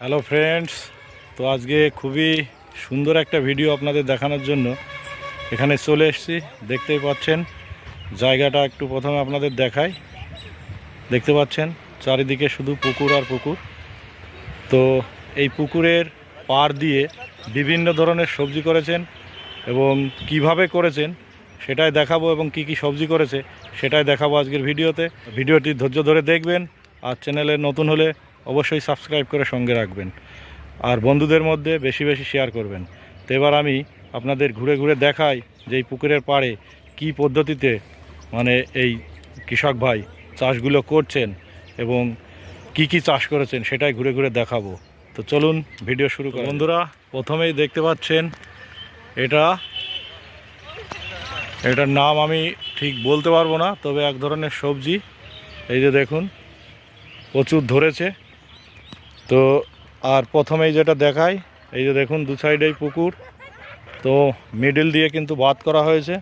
Hello friends তো আজকে খুবই সুন্দর একটা ভিডিও আপনাদের দেখানোর জন্য এখানে চলে এসেছি। দেখতেই পাচ্ছেন, জায়গাটা একটু প্রথমে আপনাদের দেখাই। দেখতে পাচ্ছেন, চারিদিকে শুধু পুকুর আর পুকুর। তো এই পুকুরের পাড় দিয়ে বিভিন্ন ধরনের সবজি করেছেন এবং কীভাবে করেছেন সেটাই দেখাবো এবং কি কি সবজি করেছে সেটাই দেখাবো আজকের ভিডিওতে ভিডিওটি ধৈর্য ধরে দেখবেন আর চ্যানেলে নতুন হলে অবশ্যই সাবস্ক্রাইব করে সঙ্গে রাখবেন। আর বন্ধুদের মধ্যে বেশি বেশি শেয়ার করবেন। তো এবার আমি আপনাদের ঘুরে ঘুরে দেখাই যে এই পুকুরের পাড়ে কি পদ্ধতিতে মানে এই কৃষক ভাই চাষগুলো করছেন এবং কি কি চাষ করেছেন সেটাই ঘুরে ঘুরে দেখাবো। তো চলুন ভিডিও শুরু করুন বন্ধুরা, প্রথমেই দেখতে পাচ্ছেন এটা। এটার নাম আমি ঠিক বলতে পারব না, তবে এক ধরনের সবজি। এই যে দেখুন, প্রচুর ধরেছে। তো আর প্রথমেই যেটা দেখাই, এই যে দেখুন দু সাইডেই পুকুর। তো মিডিল দিয়ে কিন্তু বাদ করা হয়েছে।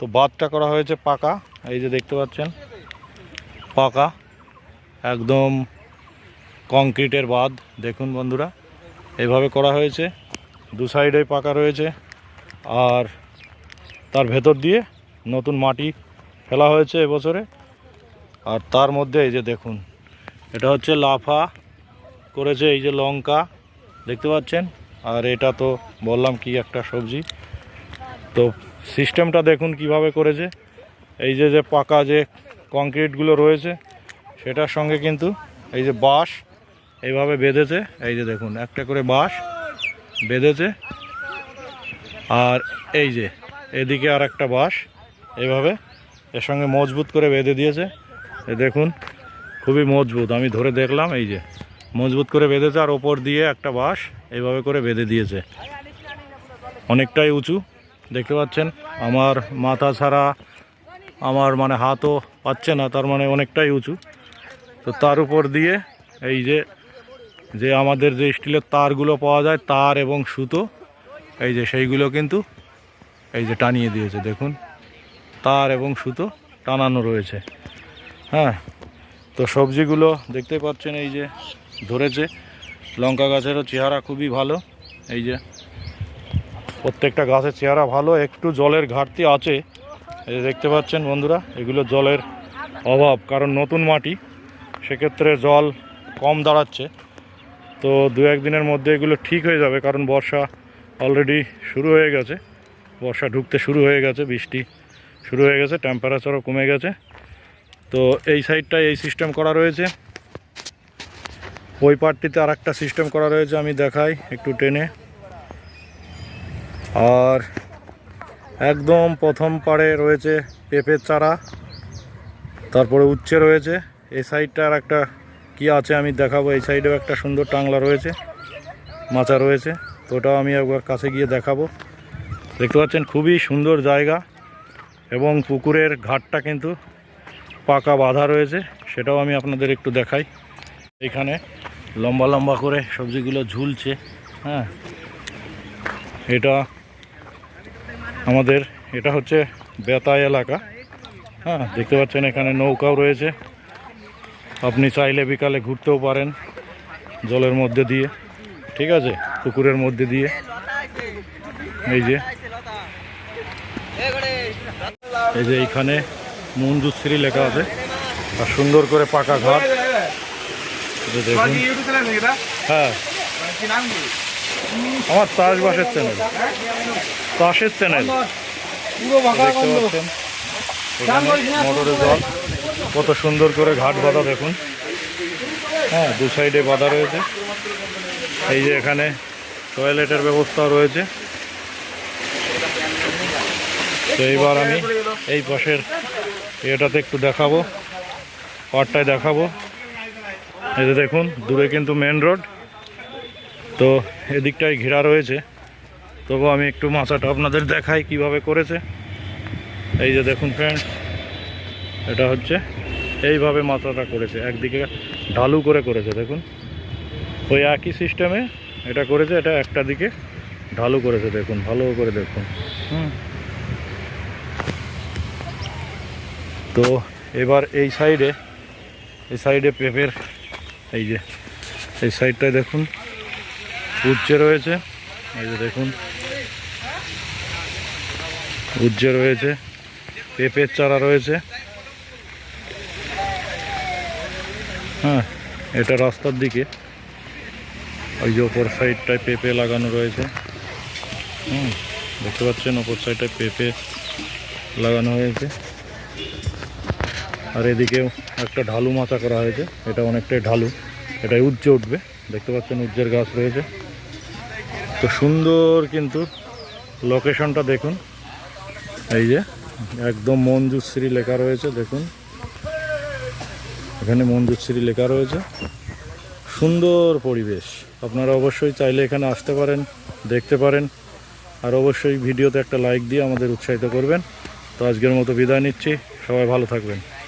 তো বাদটা করা হয়েছে পাকা, এই যে দেখতে পাচ্ছেন, পাকা, একদম কংক্রিটের বাঁধ। দেখুন বন্ধুরা এইভাবে করা হয়েছে, দু সাইডেই পাকা রয়েছে। আর তার ভেতর দিয়ে নতুন মাটি ফেলা হয়েছে এবছরে। আর তার মধ্যে এই যে দেখুন, এটা হচ্ছে লাফা করেছে এই যে লঙ্কা, দেখতে পাচ্ছেন? আর এটা তো বললাম কি একটা সবজি। তো সিস্টেমটা দেখুন কীভাবে করেছে। এই যে যে পাকা যে কংক্রিটগুলো রয়েছে, সেটার সঙ্গে কিন্তু এই যে বাঁশ এইভাবে বেঁধেছে। এই যে দেখুন, একটা করে বাঁশ বেঁধেছে। আর এই যে, এদিকে আর একটা বাঁশ এইভাবে এর সঙ্গে মজবুত করে বেঁধে দিয়েছে। দেখুন, খুবই মজবুত। আমি ধরে দেখলাম, এই যে মজবুত করে বেঁধেছে আর ওপর দিয়ে একটা বাঁশ এইভাবে করে বেঁধে দিয়েছে। অনেকটাই উঁচু, দেখতে পাচ্ছেন? আমার মাথা ছাড়া আমার মানে হাতও পাচ্ছে না, তার মানে অনেকটাই উঁচু। তো তার উপর দিয়ে এই যে যে আমাদের যে স্টিলের তারগুলো পাওয়া যায়, তার এবং সুতো, এই যে সেইগুলো কিন্তু এই যে টানিয়ে দিয়েছে, দেখুন। তার এবং সুতো টানানো রয়েছে। হ্যাঁ তো সবজিগুলো দেখতেই পাচ্ছেন এই যে ধরেছে। লঙ্কা গাছেরও চেহারা খুবই ভালো। এই যে প্রত্যেকটা গাছের চেহারা ভালো, একটু জলের ঘাটতি আছে। দেখতে পাচ্ছেন বন্ধুরা, এগুলো জলের অভাব, কারণ নতুন মাটি, সেক্ষেত্রে জল কম দাঁড়াচ্ছে। তো দু একদিনের মধ্যে এগুলো ঠিক হয়ে যাবে, কারণ বর্ষা অলরেডি শুরু হয়ে গেছে। বর্ষা ঢুকতে শুরু হয়ে গেছে, বৃষ্টি শুরু হয়ে গেছে টেম্পারেচারও কমে গেছে। তো এই সাইডটায় এই সিস্টেম করা রয়েছে। ওই পার্টটিতে আর একটা সিস্টেম করা রয়েছে, আমি দেখাই একটু টেনে। আর একদম প্রথম পাড়ে রয়েছে পেঁপের চারা, তারপরে উচ্ছে রয়েছে। এই সাইডটা আর একটা কি আছে আমি দেখাবো, এই সাইডেও একটা সুন্দর টাংলা রয়েছে, মাচা রয়েছে, তো ওটাও আমি একবার কাছে গিয়ে দেখাবো। দেখতে পাচ্ছেন খুবই সুন্দর জায়গা এবং পুকুরের ঘাটটা কিন্তু পাকা বাঁধা রয়েছে, সেটাও আমি আপনাদের একটু দেখাই। এখানে লম্বা লম্বা করে সবজিগুলো ঝুলছে হ্যাঁ। এটা আমাদের, এটা হচ্ছে বেতা এলাকা হ্যাঁ। দেখতে পাচ্ছেন এখানে নৌকাও রয়েছে। আপনি চাইলে বিকালে ঘুরতেও পারেন জলের মধ্যে দিয়ে, ঠিক আছে? পুকুরের মধ্যে দিয়ে। এই যে এই যে এইখানে মঞ্জুশ্রী লেখা আছে। আর সুন্দর করে পাকা ঘাট। দেখুন। হ্যাঁ। আমার চাষবাসের চ্যানেল চাষের চ্যানেল দেখতে পাচ্ছেন? মোটরের জল। কত সুন্দর করে ঘাট বাঁধা দেখুন। হ্যাঁ দু সাইডে বাঁধা রয়েছে। এই যে এখানে টয়লেটের ব্যবস্থা রয়েছে। তো এইবার আমি এই পাশের এটাতে একটু দেখাবো পাটটায় দেখাবো। এই যে দেখুন, দূরে কিন্তু মেন রোড তো এদিকটায় ঘেরা রয়েছে। তবু আমি একটু মাছাটা আপনাদের দেখাই কীভাবে করেছে। এই যে দেখুন ফ্রেন্ডস এটা হচ্ছে, এইভাবে মাথাটা করেছে। একদিকে ঢালু করে করেছে, দেখুন। ওই একই সিস্টেমে এটা করেছে, এটা একটা দিকে ঢালু করেছে, দেখুন, ভালো করে দেখুন। হুম। তো এবার এই সাইডে এই সাইডে পেঁপের এই যে, এই সাইডটায় দেখুন উচ্চে রয়েছে। এই যে দেখুন উজ্জে রয়েছে, পেঁপের চারা রয়েছে। হ্যাঁ এটা রাস্তার দিকে। ওই যে ওপর সাইডটায় পেঁপে লাগানো রয়েছে। হুম, দেখতে পাচ্ছেন, ওপর সাইডটায় পেঁপে লাগানো হয়েছে। আর এদিকেও একটা ঢালু মাচা করা হয়েছে। এটা অনেকটাই ঢালু। এটা উজ্জে উঠবে। দেখতে পাচ্ছেন উজ্জের গাছ রয়েছে। তো সুন্দর কিন্তু লোকেশনটা দেখুন। এই যে একদম মঞ্জুশ্রী লেখা রয়েছে, দেখুন। এখানে মঞ্জুশ্রী লেখা রয়েছে। সুন্দর পরিবেশ। আপনারা অবশ্যই চাইলে এখানে আসতে পারেন, দেখতে পারেন। আর অবশ্যই ভিডিওতে একটা লাইক দিয়ে আমাদের উৎসাহিত করবেন। তো আজকের মতো বিদায় নিচ্ছি। সবাই ভালো থাকবেন।